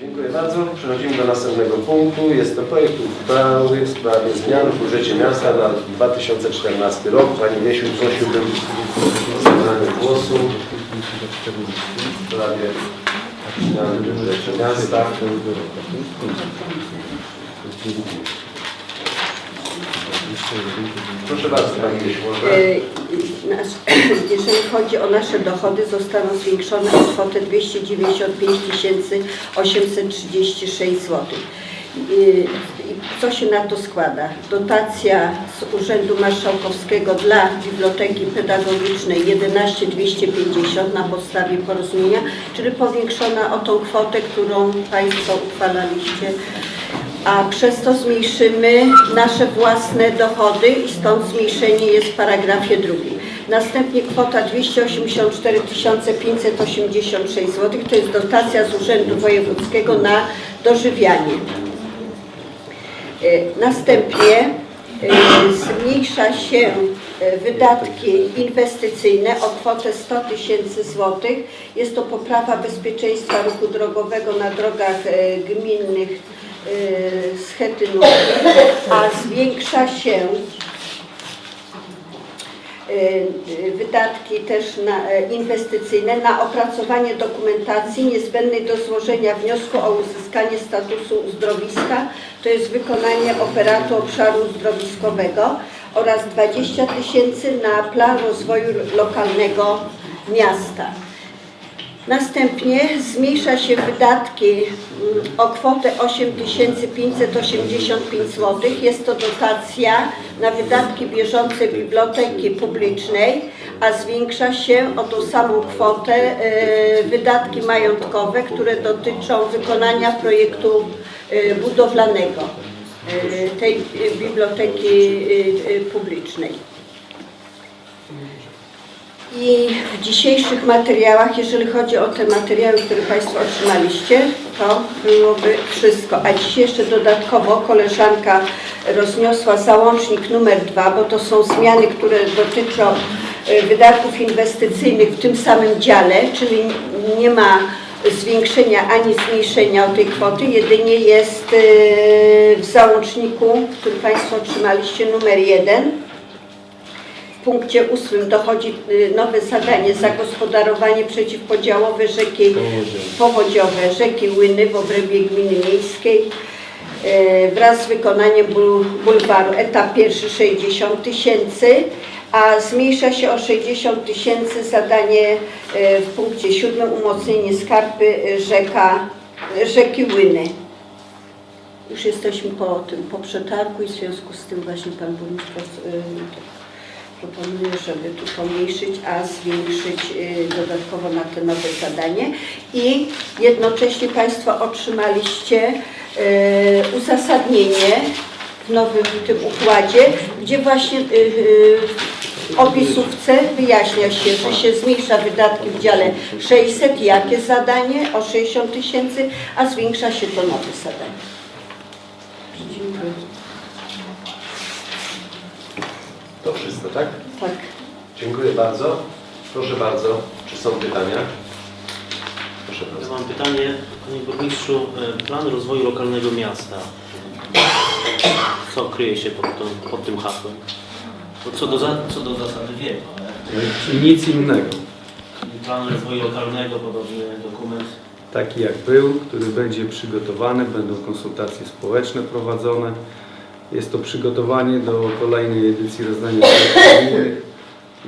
Dziękuję bardzo. Przechodzimy do następnego punktu. Jest to projekt uchwały w sprawie zmian w budżecie miasta na 2014 rok. Pani Wiesiu, prosiłbym o zabranie głosu w sprawie zmian w budżecie miasta. Proszę bardzo Pani Wiesiu. może? Nasz- Jeżeli chodzi o nasze dochody, zostaną zwiększone o kwotę 295 836 zł. I Co się na to składa? Dotacja z Urzędu Marszałkowskiego dla Biblioteki Pedagogicznej 11 250 na podstawie porozumienia, czyli powiększona o tą kwotę, którą Państwo uchwalaliście a przez to zmniejszymy nasze własne dochody i stąd zmniejszenie jest w paragrafie drugim. Następnie kwota 284 586 zł to jest dotacja z Urzędu Wojewódzkiego na dożywianie. E, Następnie e, zmniejsza się e, wydatki inwestycyjne o kwotę 100 tysięcy złotych. Jest to poprawa bezpieczeństwa ruchu drogowego na drogach gminnych e, z Chetynówki, a zwiększa się wydatki też na, e, inwestycyjne na opracowanie dokumentacji niezbędnej do złożenia wniosku o uzyskanie statusu uzdrowiska, to jest wykonanie operatu obszaru uzdrowiskowego oraz 20 tysięcy na plan rozwoju lokalnego miasta. Następnie zmniejsza się wydatki mm, o kwotę 8585 zł. Jest to dotacja na wydatki bieżące biblioteki publicznej, a zwiększa się o tą samą kwotę e, wydatki majątkowe, które dotyczą wykonania projektu e, budowlanego e, tej biblioteki publicznej. I w dzisiejszych materiałach, jeżeli chodzi o te materiały, które Państwo otrzymaliście, to byłoby wszystko. A dzisiaj jeszcze dodatkowo koleżanka rozniosła załącznik numer dwa, bo to są zmiany, które dotyczą e, wydatków inwestycyjnych w tym samym dziale, czyli nie ma zwiększenia ani zmniejszenia tej kwoty, jedynie jest e, w załączniku, który Państwo otrzymaliście, numer jeden punkcie ósmym dochodzi y, nowe zadanie zagospodarowanie przeciwpodziałowe rzeki powodziowe rzeki Łyny w obrębie gminy miejskiej e, wraz z wykonaniem bul- bulwaru. Etap pierwszy 60 tysięcy, a zmniejsza się o 60 tysięcy zadanie e, w punkcie siódmym umocnienie skarpy rzeka, rzeki Łyny. Już jesteśmy po tym, po przetargu i w związku z tym właśnie Pan Burmistrz y, proponuję, żeby tu pomniejszyć, a zwiększyć y, dodatkowo na te nowe zadanie. I jednocześnie Państwo otrzymaliście y, uzasadnienie w nowym tym układzie, gdzie właśnie y, w opisówce wyjaśnia się, że się zmniejsza wydatki w dziale 600, jakie zadanie o 60 tysięcy, a zwiększa się to nowe zadanie. Dziękuję. To wszystko, tak? Tak. Dziękuję bardzo. Proszę bardzo. Czy są pytania? Proszę Ja bardzo. mam pytanie, Panie Burmistrzu, e, plan rozwoju lokalnego miasta. Co kryje się pod, tą, pod tym hasłem? Bo co do, za, co do zasady wiem, ale Nic innego. plan rozwoju lokalnego, podobny dokument. Taki jak był, który będzie przygotowany, będą konsultacje społeczne prowadzone. Jest to przygotowanie do kolejnej edycji rozdania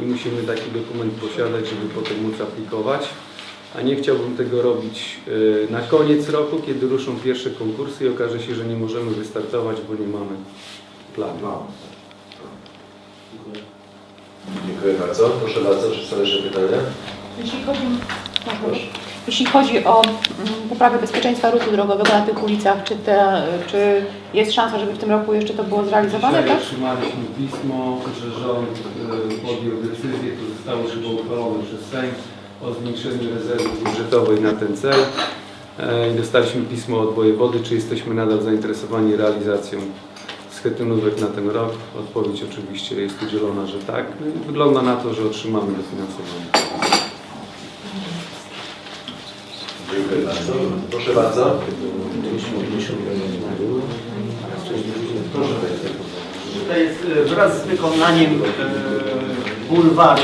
i musimy taki dokument posiadać, żeby potem móc aplikować. A nie chciałbym tego robić e, na koniec roku, kiedy ruszą pierwsze konkursy i okaże się, że nie możemy wystartować, bo nie mamy planu. No. Dziękuję. Dziękuję bardzo. Proszę bardzo. Czy są jeszcze pytania? Jeśli chodzi, można? Jeśli chodzi o mm, poprawę bezpieczeństwa ruchu drogowego na tych ulicach, czy, te, czy jest szansa, żeby w tym roku jeszcze to było zrealizowane, Dzisiaj tak? otrzymaliśmy pismo, że rząd e, podjął decyzję, to zostało chyba uchwalone przez Sejm o zwiększeniu rezerwy budżetowej na ten cel. E, I dostaliśmy pismo od wojewody, czy jesteśmy nadal zainteresowani realizacją schetynówek na ten rok. Odpowiedź oczywiście jest udzielona, że tak. No Wygląda na to, że otrzymamy dofinansowanie. Dziękuję Dziękuję bardzo. Proszę bardzo. Proszę. To jest e, wraz z wykonaniem e, bulwaru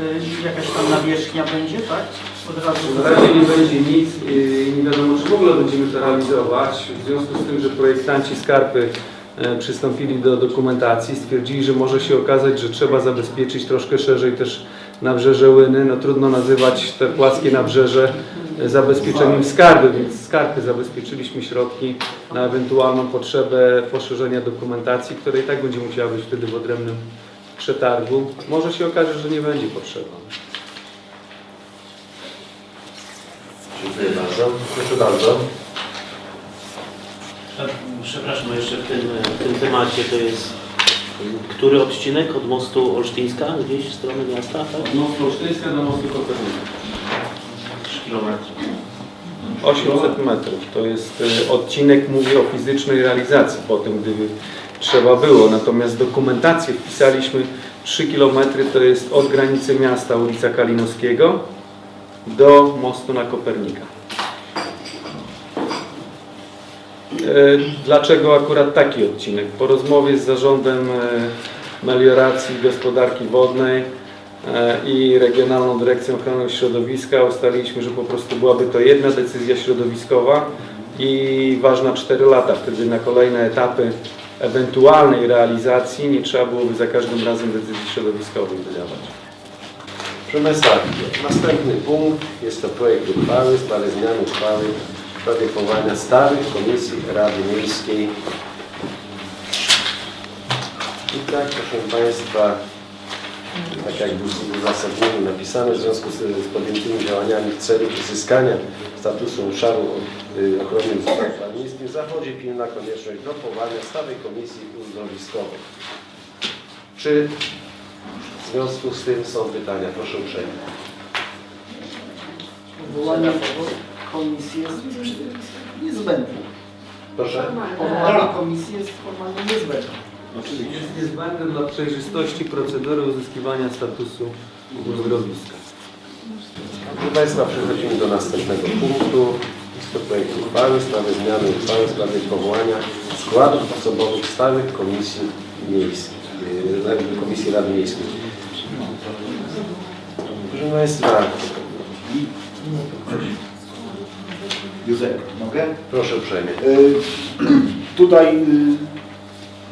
e, jakaś tam nawierzchnia będzie, tak? Od razu Na razie nie będzie nic i nie wiadomo, czy w ogóle będziemy to realizować. W związku z tym, że projektanci Skarpy e, przystąpili do dokumentacji, stwierdzili, że może się okazać, że trzeba zabezpieczyć troszkę szerzej też nabrzeże Łyny. No trudno nazywać te płaskie nabrzeże zabezpieczeniem skarby, więc skarpy zabezpieczyliśmy środki na ewentualną potrzebę poszerzenia dokumentacji, która i tak będzie musiała być wtedy w odrębnym przetargu. Może się okaże, że nie będzie potrzeba. Dziękuję bardzo. Proszę bardzo. Przepraszam, bo jeszcze w tym, w tym temacie to jest który odcinek od mostu Olsztyńska, gdzieś w stronę miasta, tak? Od mostu Olsztyńska do mostu Kopernika. 3 km. 800 metrów. To jest y, odcinek, mówię o fizycznej realizacji potem, gdyby trzeba było. Natomiast dokumentację wpisaliśmy 3 km, to jest od granicy miasta ulica Kalinowskiego do mostu na Kopernika. E, Dlaczego akurat taki odcinek? Po rozmowie z zarządem e, melioracji gospodarki wodnej i Regionalną Dyrekcją Ochrony Środowiska ustaliliśmy, że po prostu byłaby to jedna decyzja środowiskowa i ważna 4 lata. Wtedy na kolejne etapy ewentualnej realizacji nie trzeba byłoby za każdym razem decyzji środowiskowej wydawać. Proszę Państwa, następny punkt jest to projekt uchwały w sprawie zmiany uchwały w sprawie powołania starych komisji Rady Miejskiej. I tak, proszę Państwa, tak jak w uzasadnieniu napisane, w związku z, z podjętymi działaniami w celu uzyskania statusu obszaru y, ochrony gospodarstwa miejskim zachodzi pilna konieczność do powołania stałej komisji uzdrowiskowej. Czy w związku z tym są pytania? Proszę uprzejmie. powołanie komisji jest niezbędne. Proszę. Powołanie komisji jest formalnie niezbędne. Jest niezbędne dla przejrzystości procedury uzyskiwania statusu uzdrowiska. Proszę Państwa, przechodzimy do następnego punktu. Jest to projekt uchwały w sprawie zmiany uchwały w sprawie powołania składów osobowych stałych komisji miejskich, yy, Komisji Rady Miejskiej. Proszę Państwa, Józek, mogę? proszę uprzejmie. Y, Tutaj y,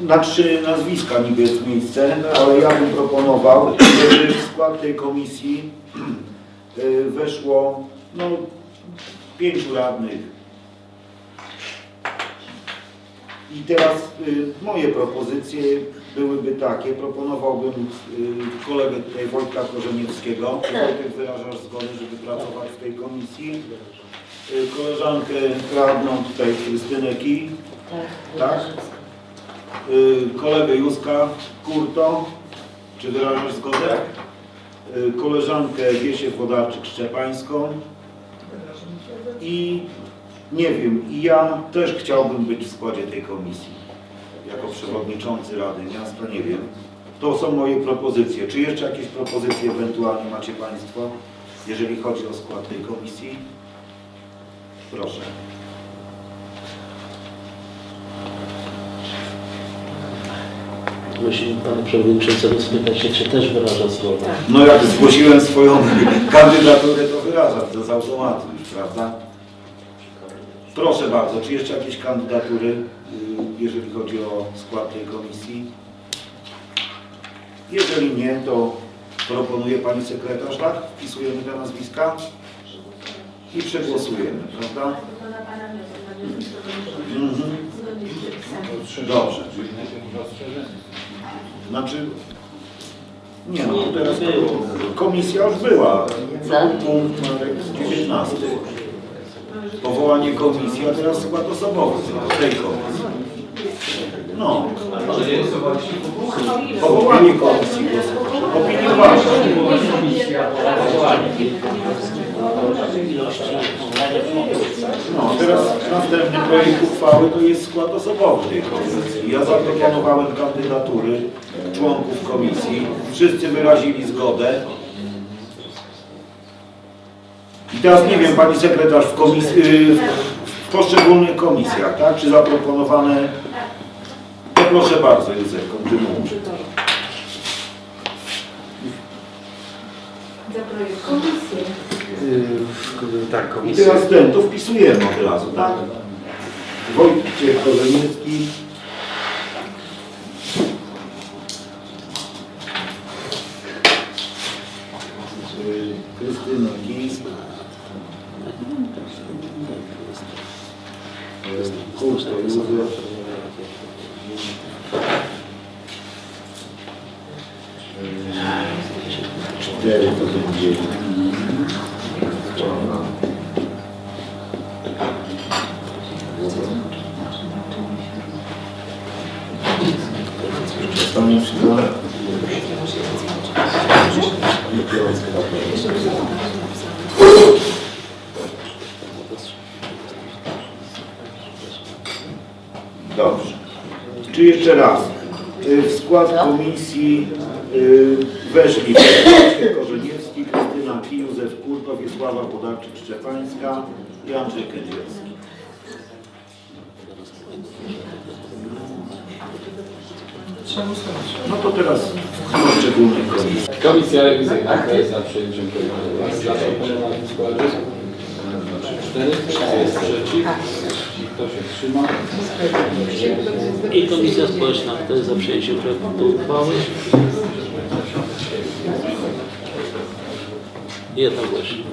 na trzy nazwiska niby jest miejsce, ale ja bym proponował, żeby w skład tej komisji y, weszło no, pięciu radnych. I teraz y, moje propozycje byłyby takie, proponowałbym y, kolegę tutaj Wojtka Korzeniewskiego. Czy Wojtek wyrażasz zgodę, żeby pracować w tej komisji? Koleżankę radną tutaj Krystynę Kij. Tak? Y, Kolegę Józka Kurto. Czy wyrażasz zgodę? Y, Koleżankę Wiesię Wodarczyk-Szczepańską. I nie wiem, i ja też chciałbym być w składzie tej komisji. Jako przewodniczący Rady Miasta, nie wiem. To są moje propozycje. Czy jeszcze jakieś propozycje ewentualnie macie Państwo, jeżeli chodzi o skład tej komisji? Proszę. Musi Pan Przewodniczący spytać się, czy też wyraża zgodę. No jak zgłosiłem swoją kandydaturę, to wyrażam to z automatu już, prawda? Proszę bardzo, czy jeszcze jakieś kandydatury, y, jeżeli chodzi o skład tej komisji? Jeżeli nie, to proponuje Pani Sekretarz, tak? Wpisujemy te nazwiska i przegłosujemy, prawda? Mhm. Dobrze. Znaczy, nie no, to teraz komisja już była. Punkt numer 19. Powołanie komisji, a teraz skład osobowy tej komisji. No. Powołanie komisji. Opiniowałem. No, teraz następny projekt uchwały to jest skład osobowy tej komisji. Ja zaproponowałem kandydatury członków komisji. Wszyscy wyrazili zgodę. I teraz nie wiem, Pani Sekretarz, w, komis- y, w poszczególnych komisjach, tak? Czy zaproponowane... To proszę bardzo, Józef, kontynuuj. Yy, tak, I komisja. teraz ten, to wpisujemy od razu, tak? Wojciech Korzeniecki. 4 to będzie i strona. Zostanie. Dobrze. Czy jeszcze raz? Y, w skład komisji y, weszli Wojciech Korzeniewski, Krystyna Pi, Józef Kurko, Wiesława Podarczyk-Szczepańska i Andrzej Kędzierski. No to teraz poszczególnych komisjach. Komisja rewizyjna, kto jest za przyjęciem projektu? Zaproponowanym składzie? Cztery, kto jest przeciw? Kto się wstrzymał? I Komisja Społeczna, kto jest za przyjęciem projektu uchwały? и одного лишь.